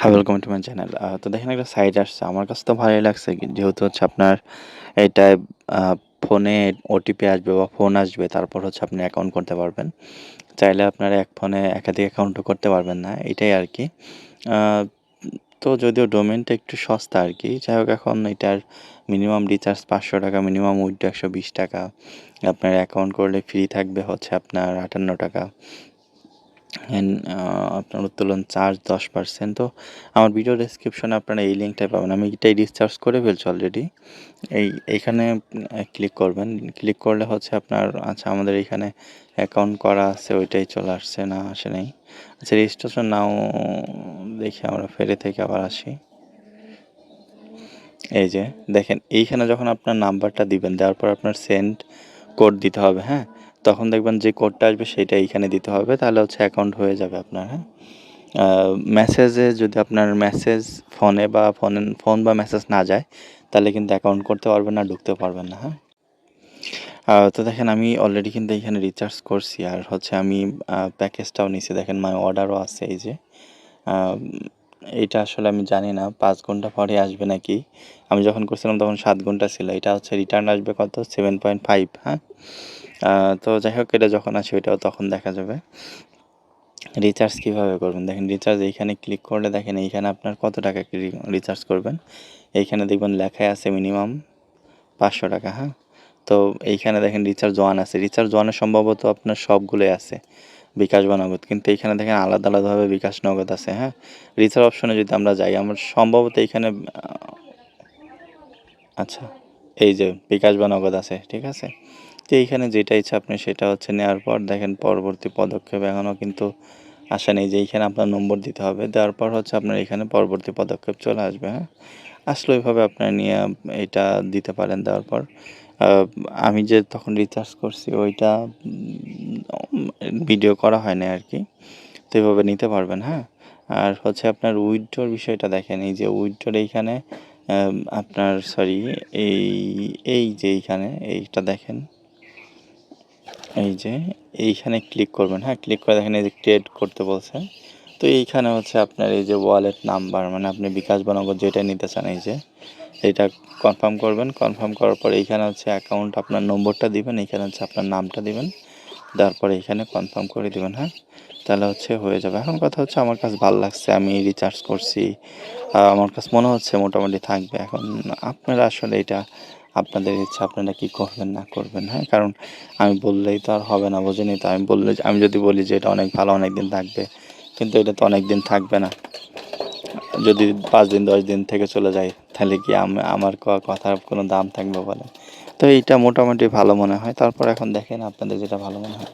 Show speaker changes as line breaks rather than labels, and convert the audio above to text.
হ্যাঁ welcome to my channel তো দেখেন একটা সাইট আসছে। আমার কাছে তো ভালোই লাগছে যেহেতু হচ্ছে আপনার এটায় ফোনে ওটিপি আসবে বা ফোন আসবে, তারপর হচ্ছে আপনি অ্যাকাউন্ট করতে পারবেন। চাইলে আপনার এক ফোনে একাধিক অ্যাকাউন্টও করতে পারবেন না, এটাই আর কি। তো যদিও ডোমেনটা একটু সস্তা আর কি, যাই হোক এখন এটার মিনিমাম রিচার্জ পাঁচশো টাকা মিনিমাম উইথড্র একশো বিশ টাকা। আপনার অ্যাকাউন্ট করলে ফ্রি থাকবে হচ্ছে আপনার আটান্ন টাকা। অ্যান্ড আপনার উত্তোলন চার্জ দশ পার্সেন্ট তো আমার ভিডিও ডেসক্রিপশনে আপনারা এই লিঙ্কটাই পাবেন। আমি এটাই রিচার্জ করে ফেলছি অলরেডি এই এইখানে ক্লিক করবেন। ক্লিক করলে হচ্ছে আপনার আচ্ছা আমাদের এখানে অ্যাকাউন্ট করা আছে, ওইটাই চলে আসছে, না আসে নাই। আচ্ছা রেজিস্ট্রেশন নাও দেখি আমরা ফেরে থেকে আবার আসি। এই যে, দেখেন, এইখানে যখন আপনার নাম্বারটা দিবেন, দেওয়ার পর আপনার সেন্ড কোড দিতে হবে হ্যাঁ? তখন দেখবেন যে কোডটা আসবে সেটা এইখানে দিতে হবে, তাহলে হচ্ছে অ্যাকাউন্ট হয়ে যাবে আপনার হ্যাঁ? মেসেজে যদি আপনার মেসেজ ফোনে বা ফোনে ফোন বা মেসেজ না যায়, তাহলে কিন্তু অ্যাকাউন্ট করতে পারবেন না, ঢুকতে পারবেন না হ্যাঁ? তো দেখেন আমি অলরেডি কিন্তু এখানে রিচার্জ করছি, আর হচ্ছে আমি প্যাকেজটাও নিছি, দেখেন মাই অর্ডারও আছে এই যে। এটা আসলে আমি জানি না, পাঁচ ঘণ্টা পরে আসবে নাকি? আমি যখন করছিলাম তখন সাত ঘণ্টা ছিল, এটা হচ্ছে রিটার্ন আসবে কত? সেভেন পয়েন্ট ফাইভ হ্যাঁ? তো যাই হোক এটা যখন আসে ওইটাও তখন দেখা যাবে। রিচার্জ কীভাবে করবেন? দেখেন রিচার্জ এইখানে ক্লিক করলে দেখেন এইখানে আপনার কত টাকা রিচার্জ করবেন? এইখানে দেখবেন লেখায় আছে মিনিমাম পাঁচশো টাকা হ্যাঁ? তো এইখানে দেখেন রিচার্জ ওয়ান আছে। রিচার্জ ওয়ানে সম্ভবত আপনার সবগুলোই আছে, বিকাশ বা নগদ। কিন্তু এইখানে দেখেন আলাদা আলাদাভাবে বিকাশ, নগদ আছে হ্যাঁ? রিচার্জ অপশনে যদি আমরা যাই, আমরা সম্ভবত এইখানে আচ্ছা এই যে বিকাশ বা নগদ আছে, ঠিক আছে? তো এইখানে যেটা ইচ্ছা আপনি সেটা হচ্ছে নেওয়ার পর দেখেন পরবর্তী পদক্ষেপ এখনও কিন্তু আসে নেই যে এইখানে আপনার নম্বর দিতে হবে। দেওয়ার পর হচ্ছে আপনার এখানে পরবর্তী পদক্ষেপ চলে আসবে হ্যাঁ? আসলে ওইভাবে আপনার নিয়ে এটা দিতে পারেন দেওয়ার পর। আমি যে তখন রিচার্জ করছি ওইটা ভিডিও করা হয় না আর কি তো এইভাবে নিতে পারবেন হ্যাঁ? আর হচ্ছে আপনার উইথড্রোর বিষয়টা দেখেন, এই যে উইথড্রোর এইখানে আপনার সরি এই এই যে এইখানে এইটা দেখেন। এই যে, এইখানে ক্লিক করবেন হ্যাঁ ক্লিক করে দেখেন এই যে ক্রিয়েট করতে বলছে। তো এইখানে হচ্ছে আপনার এই যে ওয়ালেট নাম্বার মানে আপনি বিকাশ বনগর যেটা নিতে চান, এই যে, এটা কনফার্ম করবেন। কনফার্ম করার পর এইখানে হচ্ছে অ্যাকাউন্ট আপনার নম্বরটা দিবেন, এইখানে হচ্ছে আপনার নামটা দিবেন। দেওয়ার পরে এখানে কনফার্ম করে দিবেন হ্যাঁ। তাহলে হচ্ছে হয়ে যাবে। এখন কথা হচ্ছে আমার কাছে ভালো লাগছে, আমি রিচার্জ করছি। আমার কাছে মনে হচ্ছে মোটামুটি থাকবে। এখন আপনারা আসলে এটা আপনাদের ইচ্ছা, আপনারা কি করবেন, না করবেন হ্যাঁ? কারণ আমি বললেই তো আর হবে না, বোঝেনি তো? আমি বললে আমি যদি বলি যে, এটা অনেক ভালো, অনেক দিন থাকবে, কিন্তু এটা তো অনেক দিন থাকবে না। যদি পাঁচ দিন, দশ দিন থেকে চলে যায়, তাহলে কি আম- আমার কথার কোনো দাম থাকবে বলে? তো এইটা মোটামুটি ভালো মনে হয়। তারপর এখন দেখেন আপনাদের যেটা ভালো মনে হয়।